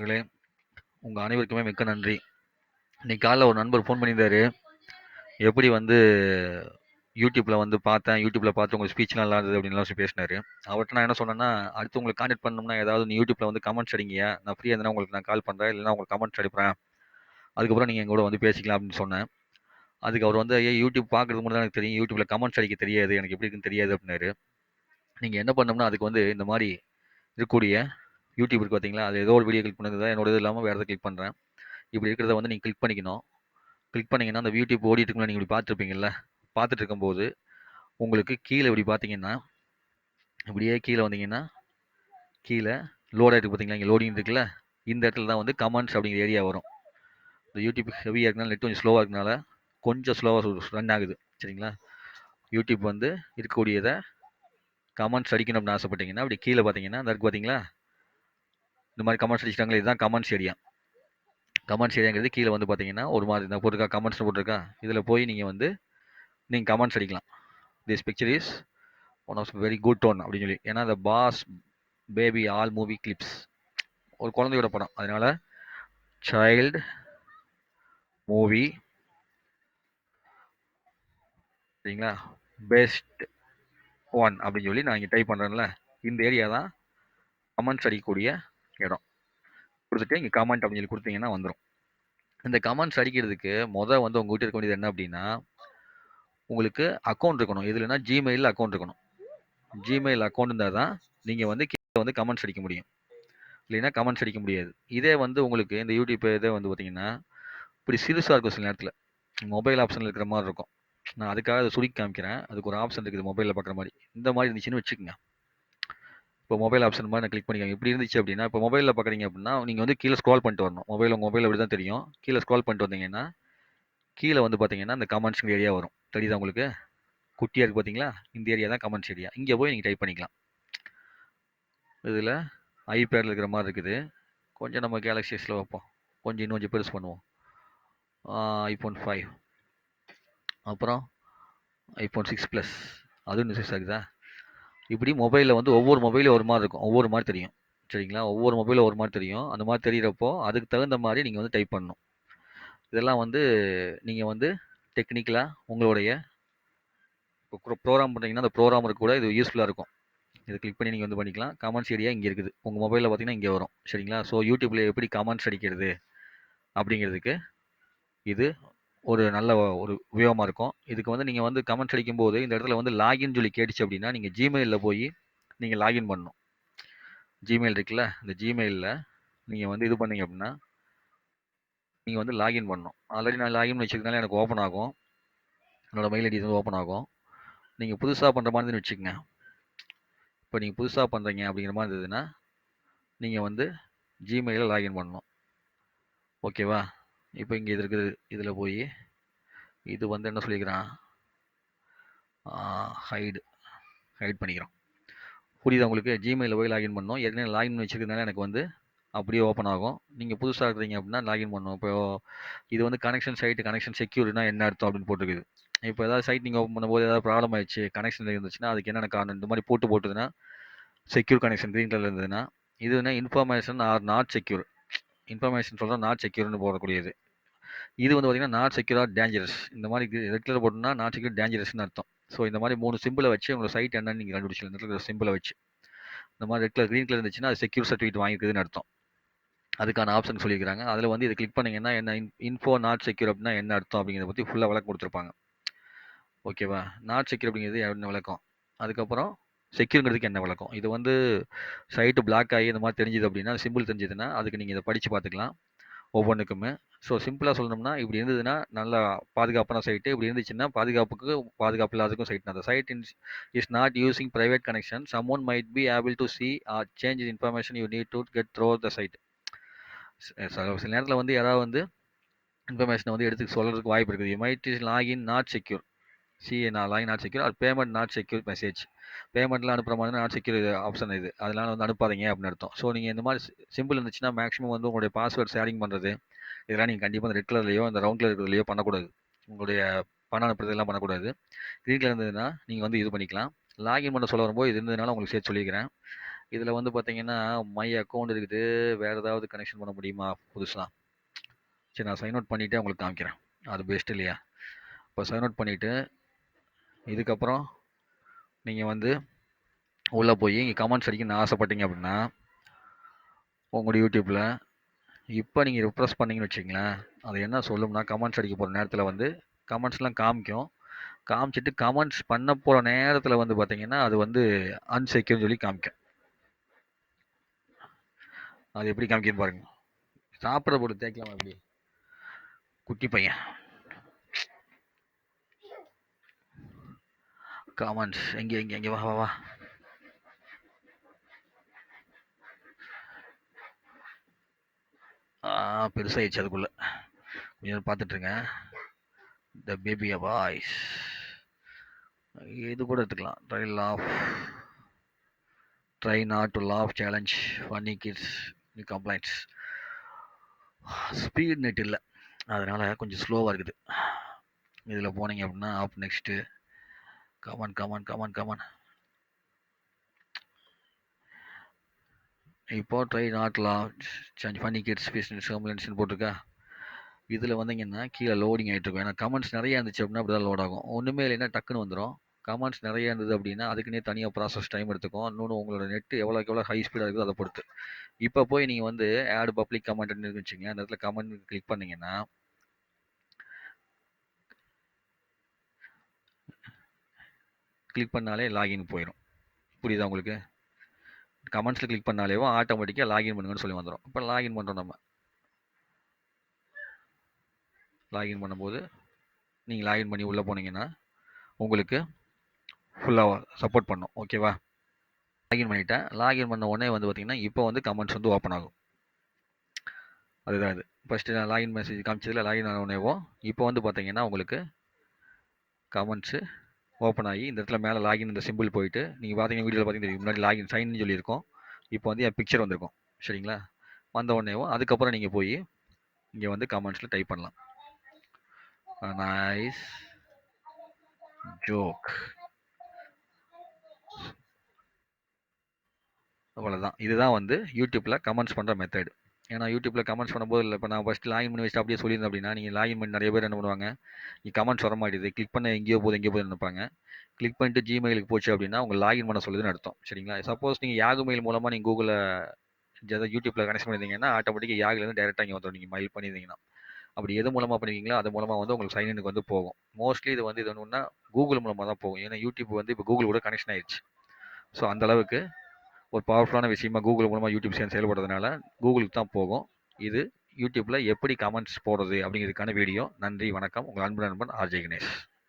நண்பர்களே உங்கள் அனைவருக்குமே மிக்க நன்றி. இன்னைக்கு காலைல ஒரு நண்பர் ஃபோன் பண்ணியிருந்தாரு. எப்படி வந்து யூடியூப்பில் வந்து பார்த்தேன் யூடியூப்பில் பார்த்து உங்கள் ஸ்பீச்லாம் நல்லா இருந்தது அப்படின்லாம் சொல்லி பேசினாரு. அவர்கிட்ட நான் என்ன சொன்னேன்னா அடுத்து உங்களுக்கு கான்டெக்ட் பண்ணோம்னா ஏதாவது நீ யூடியூப்பில் வந்து கமெண்ட்ஸ் அடிங்க. நான் ஃப்ரீயாக இருந்தால் உங்களுக்கு நான் கால் பண்ணுறேன் இல்லைனா உங்களுக்கு கமெண்ட்ஸ் அடிப்பேன் அதுக்கப்புறம் நீங்கள் எங்கூட வந்து பேசிக்கலாம் அப்படின்னு சொன்னேன். அதுக்கு அவர் வந்து ஐயா யூடியூப் பார்க்குறது மட்டும் தான் எனக்கு தெரியும். யூடியூப்பில் கமெண்ட்ஸ் அடிக்க தெரியாது. எனக்கு எப்படி இருக்குன்னு தெரியாது அப்படின்னாரு. நீங்கள் என்ன பண்ணோம்னா அதுக்கு வந்து இந்த மாதிரி இருக்கக்கூடிய யூடியூப் இருக்குது பார்த்தீங்களா? அது ஏதோ ஒரு வீடியோ கிளிக் பண்ணுறது தான் என்னோட இது இல்லாமல் வேறு எதாவது கிளிக் பண்ணுறேன் இப்படி இருக்கிறத வந்து நீங்கள் கிளிக் பண்ணிக்கணும். கிளிக் பண்ணிங்கன்னா அந்த யூடியூப் ஓடிட்டு இருக்கும்போது நீங்கள் இப்படி பார்த்துருப்பீங்கல்ல? பார்த்துட்டு இருக்கும்போது உங்களுக்கு கீழே இப்படி பார்த்தீங்கன்னா இப்படியே கீழே வந்தீங்கன்னா கீழே லோட் ஆகிட்டு பார்த்தீங்களா? இங்கே லோடிங் இருக்குல்ல? இந்த இடத்துல தான் வந்து கமெண்ட்ஸ் அப்படிங்கிற ஏரியா வரும். இந்த யூடியூப் ஹெவியாக இருக்கனால நெட் கொஞ்சம் ஸ்லோவாக இருக்கனால கொஞ்சம் ஸ்லோவாக ரன் ஆகுது. சரிங்களா? யூடியூப் வந்து இருக்கக்கூடியதை கமெண்ட்ஸ் அடிக்கணும் அப்படின்னு ஆசைப்பட்டீங்கன்னா அப்படி கீழே பார்த்தீங்கன்னா அந்த இருக்கு பார்த்தீங்களா? இந்த மாதிரி கமெண்ட்ஸ் அடிச்சிட்டாங்களே இதுதான் கமெண்ட்ஸ் ஏரியா கமெண்ட்ஸ் ஏரியாங்கிறது கீழே வந்து பார்த்தீங்கன்னா ஒரு மாதிரி இந்த போட்டிருக்கா கமெண்ட்ஸ் போட்டிருக்கா இதில் போய் நீங்கள் வந்து நீங்கள் கமெண்ட்ஸ் அடிக்கலாம். This picture is one of very good one அப்படின்னு சொல்லி. ஏன்னா the boss baby all movie clips ஒரு குழந்தையோட படம். அதனால சைல்டு மூவி சரிங்களா? பெஸ்ட் ஒன் அப்படின்னு சொல்லி நான் இங்கே டைப் பண்ணுறேன்ல இந்த ஏரியா தான் கமெண்ட்ஸ் அடிக்கக்கூடிய இடம். கொடுத்துட்டு இங்கே கமெண்ட் அப்படின்னு சொல்லி கொடுத்தீங்கன்னா வந்துடும் இந்த கமெண்ட்ஸ் அடிக்கிறதுக்கு மொதல் வந்து உங்கள் இருக்க வேண்டியது என்ன அப்படின்னா உங்களுக்கு அக்கௌண்ட் இருக்கணும். இதுலனா ஜிமெயிலில் அக்கௌண்ட் இருக்கணும். ஜிமெயில் அக்கௌண்ட் இருந்தால் தான் நீங்கள் வந்து கீழே வந்து கமெண்ட்ஸ் அடிக்க முடியும். இல்லைன்னா கமெண்ட்ஸ் அடிக்க முடியாது. இதே வந்து உங்களுக்கு இந்த யூடியூப் இதே வந்து பார்த்தீங்கன்னா இப்படி சிறுசாக இருக்கும் சில நேரத்தில் மொபைல் ஆப்ஷனில் இருக்கிற மாதிரி இருக்கும். நான் அதுக்காக அதை சுருக்கி காமிக்கிறேன். அதுக்கு ஒரு ஆப்ஷன் இருக்குது மொபைலில் பார்க்குற மாதிரி. இந்த மாதிரி இருந்துச்சுன்னு வச்சுக்கோங்க. இப்போ மொபைல் ஆப்ஷன் மாதிரி நான் கிளிக் பண்ணிக்கோங்க. இப்படி இருந்துச்சு அப்படின்னா இப்போ மொபைலில் பார்க்குறீங்க அப்படின்னா நீங்கள் வந்து கீழே ஸ்க்ரால் பண்ணிட்டு வரணும். மொபைல் உங்கள் மொபைல் அப்படி தான் தெரியும். கீழே ஸ்க்ரால் பண்ணிட்டு வந்தீங்கன்னா கீழே வந்து பார்த்தீங்கன்னா இந்த கமெண்ட்ஸ் ஏரியா வரும். தெரியுதா உங்களுக்கு? குட்டியாக இருக்குது பார்த்தீங்களா? இந்த ஏரியா தான் கமெண்ட்ஸ் ஏரியா இங்கே போய் நீங்கள் டைப் பண்ணிக்கலாம். இதில் ஐபேடில் இருக்கிற மாதிரி இருக்குது. கொஞ்சம் நம்ம கேலக்ஸிஸில் வைப்போம். கொஞ்சம் இன்னும் கொஞ்சம் பெருசு பண்ணுவோம். ஐஃபோன் ஃபைவ் அப்புறம் ஐஃபோன் சிக்ஸ் ப்ளஸ் அதுவும் இன்னும் சிக்ஸ் ஆகுதா இப்படி மொபைலில் வந்து ஒவ்வொரு மொபைலும் ஒரு மாதிரி இருக்கும். ஒவ்வொரு மாதிரி தெரியும். சரிங்களா? ஒவ்வொரு மொபைலும் ஒரு மாதிரி தெரியும். அந்த மாதிரி தெரிகிறப்போ அதுக்கு தகுந்த மாதிரி நீங்கள் வந்து டைப் பண்ணணும். இதெல்லாம் வந்து நீங்கள் வந்து டெக்னிக்கலாக உங்களுடைய இப்போ ப்ரோக்ராம் பண்ணுறீங்கன்னா அந்த ப்ரோக்ராமருக்கு கூட இது யூஸ்ஃபுல்லாக இருக்கும். இது கிளிக் பண்ணி நீங்கள் வந்து பண்ணிக்கலாம். கமெண்ட்ஸ் ஏரியா இங்கே இருக்குது? உங்கள் மொபைலில் பார்த்தீங்கன்னா இங்கே வரும். சரிங்களா? ஸோ யூடியூப்பில் எப்படி கமெண்ட்ஸ் அடிக்கிறது அப்படிங்கிறதுக்கு இது ஒரு நல்ல ஒரு உபயோகமாக இருக்கும். இதுக்கு வந்து நீங்கள் வந்து கமெண்ட்ஸ் அடிக்கும்போது இந்த இடத்துல வந்து லாகின் சொல்லி கேட்டுச்சு அப்படின்னா நீங்கள் ஜிமெயிலில் போய் நீங்கள் லாகின் பண்ணணும். ஜிமெயில் இருக்குல்ல? இந்த ஜிமெயிலில் நீங்கள் வந்து இது பண்ணீங்க அப்படின்னா நீங்கள் வந்து லாகின் பண்ணணும். ஆல்ரெடி நான் லாகின் வச்சுருக்கனால எனக்கு ஓப்பன் ஆகும். என்னோடய மெயில் ஐடி வந்து ஓப்பன் ஆகும். நீங்கள் புதுசாக பண்ணுற மாதிரி வச்சுக்கோங்க. இப்போ நீங்கள் புதுசாக பண்ணுறீங்க அப்படிங்கிற மாதிரி இருந்ததுன்னா நீங்கள் வந்து ஜிமெயிலில் லாகின் பண்ணணும். ஓகேவா இப்போ இங்கே இது இருக்குது. இதில் போய் இது வந்து என்ன சொல்லிக்கிறான் ஹைடு ஹைட் பண்ணிக்கிறோம் புரியுதா உங்களுக்கு? ஜிமெயிலில் போய் லாகின் பண்ணோம். ஏற்கனவே லாகின் வச்சுருக்கனால எனக்கு வந்து அப்படியே ஓப்பன் ஆகும். நீங்கள் புதுசாக இருக்கிறீங்க அப்படின்னா லாகின் பண்ணணும். இப்போ இது வந்து கனெக்ஷன் சைட்டு கனெக்ஷன் செக்யூர்னா என்ன அர்த்தம் அப்படின்னு போட்டுருக்குது. இப்போ ஏதாவது சைட் நீங்கள் ஓப்பன் பண்ணும்போது ஏதாவது ப்ராப்ளம் ஆயிடுச்சு கனெக்ஷன் இருந்துச்சுன்னா அதுக்கு என்னென்ன காரணம்? இந்த மாதிரி போட்டு போட்டுதுன்னா செக்யூர் கனெக்ஷன் க்ரீன் கலர் இருந்ததுன்னா இதுனா information or not secure information சொல்கிறோம் நாட் செக்யூர்னு போடக்கூடியது. இது வந்து பார்த்தீங்கன்னா நாட் செக்யூர் டேஞ்சரஸ் இந்த மாதிரி ரெட் கலர் போட்டோம்னா நாட் செக்யூர் டேஞ்சரஸ்னு அர்த்தம். ஸோ இந்த மாதிரி மூணு சிம்பிளை வச்சு உங்களோட சைட் என்னன்னு நீங்கள் கண்டுபிடிச்சிக்கலாம் இந்த இடத்துல சிம்பிளை வச்சு. இந்த மாதிரி ரெட் கலர் க்ரீன் கலர் இருந்துச்சுன்னா அது செக்யூர் சர்டிஃபிகேட் வாங்கிக்குதுன்னு அர்த்தம். அதுக்கான ஆப்ஷன் சொல்லியிருக்காங்க அதில் வந்து இதை கிளிக் பண்ணிங்கன்னா என்ன இன்ஃபோ நாட் செக்யூர் அப்படின்னா என்ன அர்த்தம் அப்படிங்கிறத பற்றி ஃபுல்லாக விளக்கம் கொடுத்துருப்பாங்க. ஓகேவா நாட் செக்யூர் அப்படிங்கிறது என்ன விளக்கம்? அதுக்கப்புறம் செக்யூருங்கிறதுக்கு என்ன விளக்கம்? இது வந்து சைட்டு பிளாக் ஆகி இந்த மாதிரி தெரிஞ்சுது அப்படின்னா சிம்பிள் தெரிஞ்சதுன்னா அதுக்கு நீங்கள் இதை படித்து பார்த்துக்கலாம். ஒவ்வொன்றுக்குமே ஸோ சிம்பிளாக சொல்லணும்னா இப்படி இருந்ததுன்னா நல்லா பாதுகாப்பான சைட்டு இப்படி இருந்துச்சுன்னா பாதுகாப்புக்கு பாதுகாப்பு இல்லாததுக்கும் சைட் அந்த சைட் இன்ஸ் is not using private connection someone might be able to see or change information you need to get through the site சில நேரத்தில் வந்து யாராவது வந்து இன்ஃபர்மேஷனை வந்து எடுத்து சொல்கிறதுக்கு வாய்ப்பு இருக்குது. You might is login not secure see நான் login not secure or payment not secure message பேமெண்ட்லாம் அனுப்புகிற மாதிரி நாட் செக்யூர் ஆப்ஷன் இது. அதனால வந்து அனுப்பாதீங்க அப்படின்னு அர்த்தம். ஸோ நீங்கள் இந்த மாதிரி சிம்பிள் இருந்துச்சுன்னா மேக்ஸிமம் வந்து உங்களுடைய பாஸ்வேர்ட் ஷேரிங் பண்ணுறது இதெல்லாம் நீங்கள் கண்டிப்பாக இந்த ரெட் கலர்லையோ இந்த ரவுண்ட் கலர் இருக்கிறதுலையோ பண்ணக்கூடாது. உங்களுடைய பணம் அனுப்புறதெல்லாம் பண்ணக்கூடாது. க்ரீன் கலர் இருந்ததுன்னா நீங்கள் வந்து இது பண்ணிக்கலாம். லாகின் பண்ண சொல்ல வரும்போது இது இருந்ததுனால உங்களுக்கு சேர்த்து சொல்லிக்கிறேன். இதில் வந்து பார்த்தீங்கன்னா மை அக்கௌண்ட் இருக்குது. வேறு ஏதாவது கனெக்ஷன் பண்ண முடியுமா? புதுசாக சரி நான் சைன் அவுட் பண்ணிவிட்டு உங்களுக்கு காமிக்கிறேன். அது பெஸ்ட் இல்லையா? இப்போ சைன் அவுட் பண்ணிவிட்டு இதுக்கப்புறம் நீங்கள் வந்து உள்ளே போய் இங்கே கமெண்ட்ஸ் அடிக்கணும்னு ஆசைப்பட்டீங்க அப்படின்னா உங்களுடைய யூடியூப்பில் இப்போ நீங்கள் ரிப்ரெஸ் பண்ணீங்கன்னு வச்சிங்களேன் அது என்ன சொல்லும்னா கமெண்ட்ஸ் அடிக்க போகிற நேரத்தில் வந்து கமெண்ட்ஸ்லாம் காமிக்கும். காமிச்சிட்டு கமெண்ட்ஸ் பண்ண போகிற நேரத்தில் வந்து பார்த்தீங்கன்னா அது வந்து அன்செக்யூர்னு சொல்லி காமிக்கும். அது எப்படி காமிக்கின்னு பாருங்க. சாப்பிட்ற போட்டு தேய்க்கலாமா எப்படி? குட்டி பையன். காமன்ஸ் எங்கே எங்கே எங்கே வா வா வா. ஆ பெருசாகிடுச்சு அதுக்குள்ளே. கொஞ்சம் பார்த்துட்ருங்க த பேபி வாய்ஸ் இது கூட எடுத்துக்கலாம். Try laugh try not to laugh challenge funny kids new complaints speed net இல்லை. அதனால் கொஞ்சம் ஸ்லோவாக இருக்குது. இதில் போனீங்க அப்படின்னா app next come on come on come on come on இப்போ try not laugh change funny kids business கம்ப்ளைண்ட்ஸ்னு போட்டிருக்கா? இதில் வந்தீங்கன்னா கீழே லோடிங் ஆகிட்டு இருக்கும். ஏன்னா கமெண்ட்ஸ் நிறைய இருந்துச்சு அப்படின்னா அப்படி தான் லோட் ஆகும். ஒன்றுமே இல்லைன்னா டக்குன்னு வந்துடும் கமெண்ட்ஸ் நிறைய இருந்தது அப்படின்னா அதுக்குன்னே தனியாக ப்ராசஸ் டைம் எடுத்துக்கும். இன்னொன்று உங்களோட நெட்டு எவ்வளோக்கு எவ்வளோ ஹை ஸ்பீடாக இருக்குதோ அதை பொறுத்து. இப்போ போய் நீங்கள் வந்து ஆட் பப்ளிக் கமெண்ட்னு வச்சுங்க அந்த இடத்துல கமெண்ட் கிளிக் பண்ணீங்கன்னா கிளிக் பண்ணாலே லாகின் போயிடும் புரியுதா உங்களுக்கு? கமெண்ட்ஸில் கிளிக் பண்ணாலேவோ ஆட்டோமேட்டிக்காக லாகின் பண்ணுங்கன்னு சொல்லி வந்துடும் இப்போ லாகின் பண்ணுறோம் நம்ம. லாகின் பண்ணும்போது நீங்கள் லாகின் பண்ணி உள்ளே போனீங்கன்னா உங்களுக்கு ஃபுல்லாக சப்போர்ட் பண்ணும். ஓகேவா லாகின் பண்ணிட்டேன். லாகின் பண்ண உடனே வந்து பார்த்தீங்கன்னா இப்போ வந்து கமெண்ட்ஸ் வந்து ஓப்பன் ஆகும். அதுதான் இது. ஃபஸ்ட்டு நான் லாகின் மெசேஜ் காமிச்சதில் லாகின் ஆன உடனேவும் இப்போ வந்து பார்த்தீங்கன்னா உங்களுக்கு கமெண்ட்ஸு ஓப்பன் ஆகி இந்த இடத்துல மேலே லாகின் இந்த சிம்பிள் போயிட்டு நீங்கள் பார்த்தீங்கன்னா வீடியோவில் பார்த்தீங்கன்னா முன்னாடி லாகின் சைன் சொல்லியிருக்கோம். இப்போ வந்து என் பிக்சர் வந்திருக்கும். சரிங்களா? வந்த உடனேவும் அதுக்கப்புறம் நீங்கள் போய் இங்கே வந்து கமெண்ட்ஸில் டைப் பண்ணலாம். நைஸ் ஜோக் அவ்வளோதான் இதுதான் வந்து யூடியூப்பில் கமெண்ட்ஸ் பண்ணுற மெத்தட் ஏன்னா யூடியூப்பில் கமெண்ட்ஸ் பண்ணும்போது இல்லை. இப்போ நான் ஃபஸ்ட்டு லாகின் பண்ணி வச்சுட்டு அப்படியே சொல்லியிருந்தேன் அப்படின்னா நீங்கள் லாகின் பண்ணி நிறைய பேர் என்ன பண்ணுவாங்க நீ கமெண்ட்ஸ் வர மாட்டேது கிளிக் பண்ண எங்கேயோ போகுது எங்கேயோ போகுது நினைப்பாங்க. கிளிக் பண்ணிட்டு ஜிமெயிலுக்கு போச்சு அப்படின்னா உங்கள் லாகின் பண்ண சொல்லுதுன்னு அர்த்தம். சரிங்களா? சப்போஸ் நீங்கள் யாகு மெயில் மூலமாக நீங்கள் கூகுளில் ஏதாவது யூடியூப்பில் கனெக்ட் பண்ணியிருந்தீங்கன்னா ஆட்டோமேட்டிக்காக யாகுலேருந்து டேரெக்டாக இங்கே வந்துடும் நீங்கள் மெயில் பண்ணியிருந்தீங்கன்னா. அப்படி எது மூலமாக பண்ணுவீங்களோ அது மூலமாக வந்து உங்களுக்கு சைனுக்கு வந்து போகும். மோஸ்ட்லி இது வந்து இது ஒன்றுன்னா கூகுள் மூலமாக தான் போகும். ஏன்னா யூடியூப் வந்து இப்போ கூகுள் கூட கனெக்ஷன் ஆயிடுச்சு ஸோ அந்த அளவுக்கு ஒரு பவர்ஃபுல்லான விஷயமா கூகுள் மூலமாக யூடியூப் சேர்ந்து செயல்படுறதுனால கூகுளுக்கு தான் போகும். இது யூடியூப்பில் எப்படி கமெண்ட்ஸ் போடுறது அப்படிங்கிறதுக்கான வீடியோ நன்றி வணக்கம். உங்கள் அன்பு நண்பன் ஆர்ஜே கணேஷ்